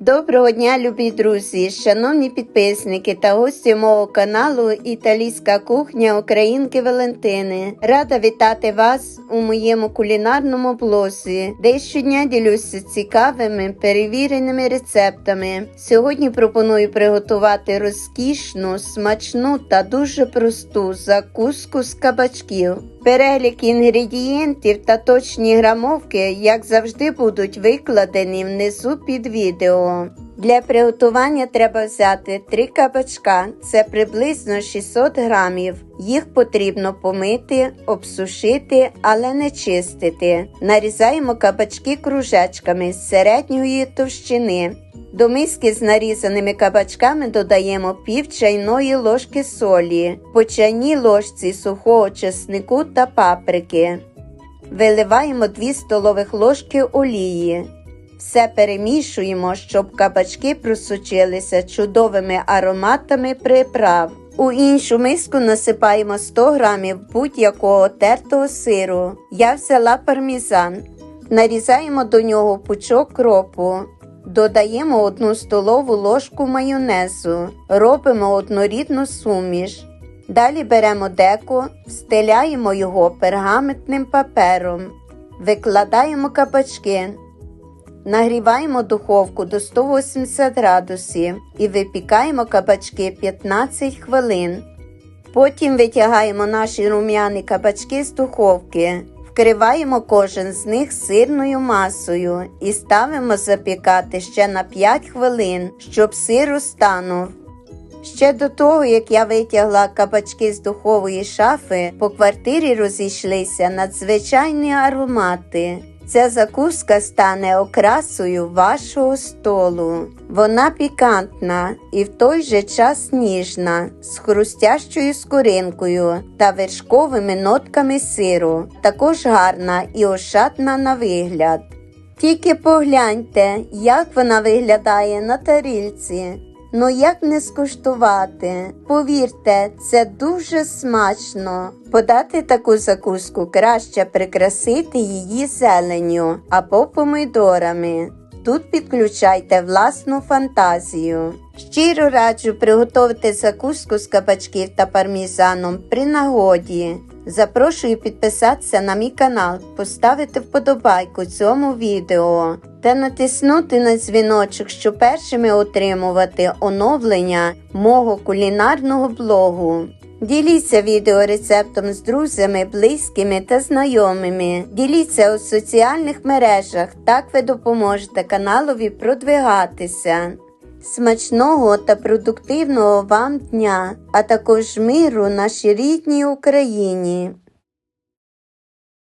Доброго дня, любі друзі, шановні підписники та гості мого каналу Італійська кухня Українки Валентини. Рада вітати вас у моєму кулінарному блозі, де щодня ділюся цікавими перевіреними рецептами. Сьогодні пропоную приготувати розкішну, смачну та дуже просту закуску з кабачків. Перелік інгредієнтів та точні грамовки, як завжди, будуть викладені внизу під відео. Для приготування треба взяти 3 кабачка, це приблизно 600 грамів. Їх потрібно помити, обсушити, але не чистити. Нарізаємо кабачки кружечками з середньої товщини. До миски з нарізаними кабачками додаємо пів чайної ложки солі, по чайній ложці сухого чеснику та паприки. Виливаємо 2 столових ложки олії. Все перемішуємо, щоб кабачки просочилися чудовими ароматами приправ. У іншу миску насипаємо 100 грамів будь-якого тертого сиру. Я взяла пармізан. Нарізаємо до нього пучок кропу. Додаємо 1 столову ложку майонезу. Робимо однорідну суміш. Далі беремо деко, встиляємо його пергаментним папером. Викладаємо кабачки. Нагріваємо духовку до 180 градусів і випікаємо кабачки 15 хвилин. Потім витягаємо наші рум'яні кабачки з духовки, вкриваємо кожен з них сирною масою і ставимо запікати ще на 5 хвилин, щоб сир розтанув. Ще до того, як я витягла кабачки з духової шафи, по квартирі розійшлися надзвичайні аромати. Ця закуска стане окрасою вашого столу. Вона пікантна і в той же час ніжна, з хрустящою скоринкою та вершковими нотками сиру, також гарна і ошатна на вигляд. Тільки погляньте, як вона виглядає на тарільці. Ну як не скуштувати? Повірте, це дуже смачно. Подати таку закуску краще прикрасити її зеленню або помидорами. Тут підключайте власну фантазію. Щиро раджу приготувати закуску з кабачків та пармізаном при нагоді. Запрошую підписатися на мій канал, поставити вподобайку цьому відео та натиснути на дзвіночок, щоб першими отримувати оновлення мого кулінарного блогу. Діліться відеорецептом з друзями, близькими та знайомими. Діліться у соціальних мережах, так ви допоможете каналові продвигатися. Смачного та продуктивного вам дня, а також миру нашій рідній Україні.